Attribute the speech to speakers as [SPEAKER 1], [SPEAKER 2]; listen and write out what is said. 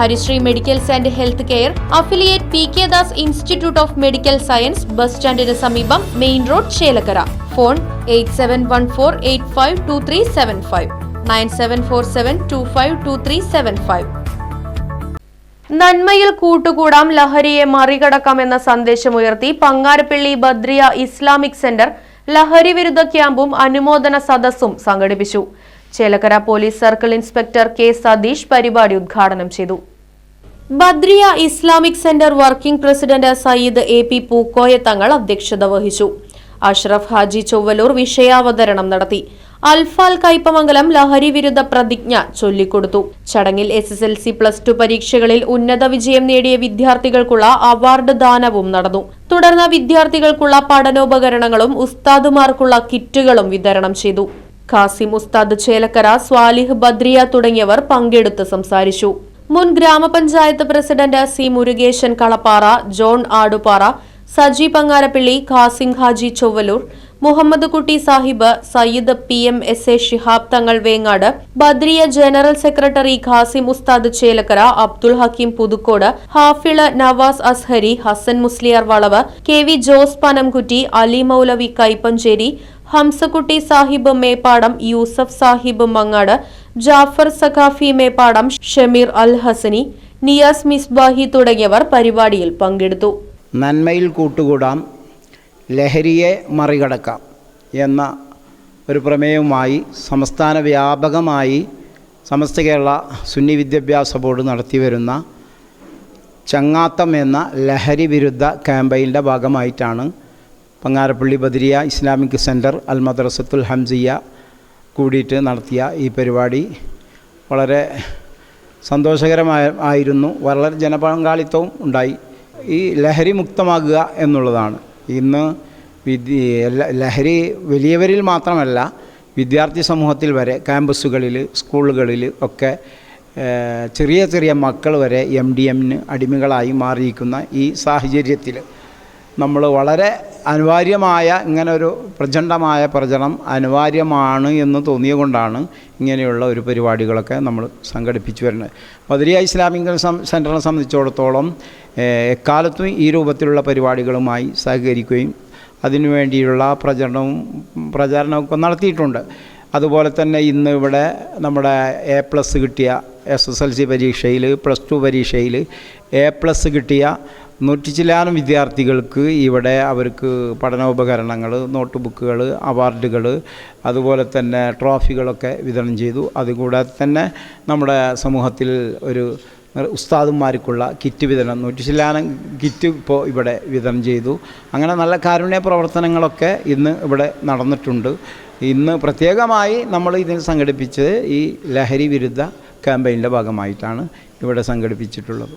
[SPEAKER 1] Harishree medicals and health care affiliate P K Das institute of medical science bus സ്റ്റാൻഡിന് സമീപം main road Chelakkara. Phone eight seven one four eight five two three seven five. Nine seven four seven two five two three seven five. നന്മയിൽ കൂട്ടുകൂടാം ലഹരിയെ മറികടക്കാം എന്ന സന്ദേശം ഉയർത്തി Pangarappilly Badriya Islamic centre ലഹരി വിരുദ്ധ ക്യാമ്പും അനുമോദന സദസ്സും സംഘടിപ്പിച്ചു. Chelakkara police circle inspector K Satheesh പരിപാടി ഉദ്ഘാടനം ചെയ്തു. Badriya Islamic centre working president Sayyid A P Pookoya Thangal അധ്യക്ഷത വഹിച്ചു. അഷ്റഫ് ഹാജി ചൊവ്വലൂർ വിഷയാവതരണം നടത്തി. അൽഫാൽ കൈപ്പമംഗലം ലഹരി വിരുദ്ധ പ്രതിജ്ഞ ചൊല്ലിക്കൊടുത്തു. ചടങ്ങിൽ S S L C plus two പരീക്ഷകളിൽ ഉന്നത വിജയം നേടിയ വിദ്യാർത്ഥികൾക്കുള്ള അവാർഡ് ദാനവും നടന്നു. തുടർന്ന് വിദ്യാർത്ഥികൾക്കുള്ള പഠനോപകരണങ്ങളും ഉസ്താദുമാർക്കുള്ള കിറ്റുകളും വിതരണം ചെയ്തു. ഖാസിം ഉസ്താദ് ചേലക്കര സ്വാലിഹ് ബദ്രിയ തുടങ്ങിയവർ പങ്കെടുത്ത് സംസാരിച്ചു. മുൻ ഗ്രാമപഞ്ചായത്ത് president C Murukeshan Kalappara John Adupara Saji Pangarappilly Khasim Haji Chovvalloor Muhammad Kutty Sahib Sayyid P M S A Shihab Thangal Vengad Badriya general secretary Khasim Usthad Chelakkara Abdul Hakeem Puthukode Hafil Nawaz Azhari Hasan Musliyar Valavu K V Jose Panamkutty Ali Moulavi Kaipancheri Hamsakutty Sahib Meppadam Yusuf Sahib Mangad Jafar Saqafi Meppadam Shameer Al Hasani Niyas Misbahi തുടങ്ങിയവർ പരിപാടിയിൽ പങ്കെടുത്തു.
[SPEAKER 2] നന്മയിൽ കൂട്ടുകൂടാം ലഹരിയെ മറികടക്കാം എന്ന ഒരു പ്രമേയവുമായി സംസ്ഥാന വ്യാപകമായി സമസ്ത കേരള സുന്നി വിദ്യാഭ്യാസ ബോർഡ് നടത്തിവരുന്ന ചങ്ങാത്തം എന്ന ലഹരി വിരുദ്ധ ക്യാമ്പയിന്റെ ഭാഗമായിട്ടാണ് പങ്ങാരപ്പള്ളി ബദരിയ ഇസ്ലാമിക് സെന്റർ അൽ മദ്രസത്തുൽ ഹംസിയ കൂടിയിട്ട് നടത്തിയ ഈ പരിപാടി വളരെ സന്തോഷകരമായ ആയിരുന്നു. വളരെ ജനപങ്കാളിത്തവും ഉണ്ടായി. ഈ ലഹരി മുക്തമാകുക എന്നുള്ളതാണ്. ഇന്ന് ലഹരി വലിയവരിൽ മാത്രമല്ല വിദ്യാർത്ഥി സമൂഹത്തിൽ വരെ ക്യാമ്പസുകളിൽ സ്കൂളുകളിൽ ഒക്കെ ചെറിയ ചെറിയ മക്കൾ വരെ എം ഡി എമ്മിന് അടിമകളായി മാറിയിരിക്കുന്ന ഈ സാഹചര്യത്തിൽ നമ്മൾ വളരെ അനിവാര്യമായ ഇങ്ങനെ ഒരു പ്രചണ്ഡമായ പ്രചരണം അനിവാര്യമാണ് എന്ന് തോന്നിയ കൊണ്ടാണ് ഇങ്ങനെയുള്ള ഒരു പരിപാടികളൊക്കെ നമ്മൾ സംഘടിപ്പിച്ചു വരുന്നത്. മധുരിയ ഇസ്ലാമിക് സെന്ററിനെ സംബന്ധിച്ചിടത്തോളം എക്കാലത്തും ഈ രൂപത്തിലുള്ള പരിപാടികളുമായി സഹകരിക്കുകയും അതിനുവേണ്ടിയുള്ള പ്രചരണവും പ്രചാരണമൊക്കെ നടത്തിയിട്ടുണ്ട്. അതുപോലെ തന്നെ ഇന്ന് ഇവിടെ നമ്മുടെ എ പ്ലസ് കിട്ടിയ എസ് എസ് എൽ സി പരീക്ഷയിൽ പ്ലസ് ടു പരീക്ഷയിൽ എ പ്ലസ് കിട്ടിയ നൂറ്റി ചില്ലാനം വിദ്യാർത്ഥികൾക്ക് ഇവിടെ അവർക്ക് പഠനോപകരണങ്ങൾ നോട്ട് ബുക്കുകൾ അവാർഡുകൾ അതുപോലെ തന്നെ ട്രോഫികളൊക്കെ വിതരണം ചെയ്തു. അതുകൂടാതെ തന്നെ നമ്മുടെ സമൂഹത്തിൽ ഒരു ഉസ്താദുമാർക്കുള്ള കിറ്റ് വിതരണം നൂറ്റി ചില്ലാനം കിറ്റ് ഇപ്പോൾ ഇവിടെ വിതരണം ചെയ്തു. അങ്ങനെ നല്ല കാരുണ്യ പ്രവർത്തനങ്ങളൊക്കെ ഇന്ന് ഇവിടെ നടന്നിട്ടുണ്ട്. ഇന്ന് പ്രത്യേകമായി നമ്മൾ ഇതിന് സംഘടിപ്പിച്ചത് ഈ ലഹരി വിരുദ്ധ ക്യാമ്പയിന്റെ ഭാഗമായിട്ടാണ് ഇവിടെ സംഘടിപ്പിച്ചിട്ടുള്ളത്.